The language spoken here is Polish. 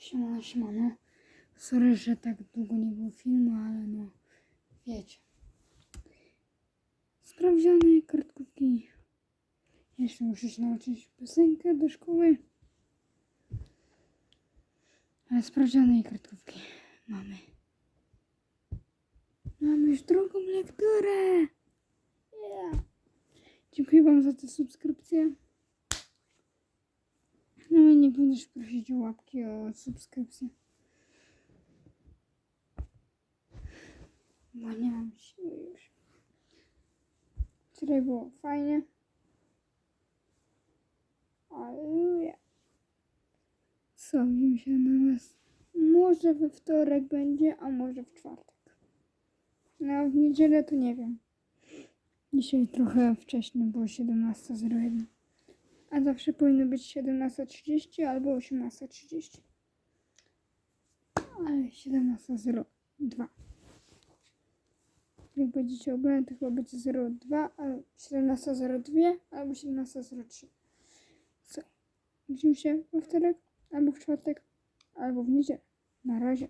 Siemano, siemano. Sorry, że tak długo nie było filmu, ale no, wiecie. Sprawdziane kartkówki. Jeszcze muszę się nauczyć piosenkę do szkoły. Ale sprawdziane i kartkówki mamy. Mamy już drugą lekturę. Yeah. Dziękuję Wam za tę subskrypcję. No nie będziesz prosić o łapki, o subskrypcję. Bo nie mam siły już. Wczoraj było fajnie. Aleluja. Sławił się na nas. Może we wtorek będzie, a może w czwartek. No w niedzielę to nie wiem. Dzisiaj trochę wcześniej, było 17.01. Zawsze powinno być 17.30 albo 18.30. Ale 17.02. Jak będziecie oglądać, to chyba będzie 02, albo 17.02 albo 17.03. Co? Widzimy się we wtorek, albo w czwartek, albo w niedzielę. Na razie.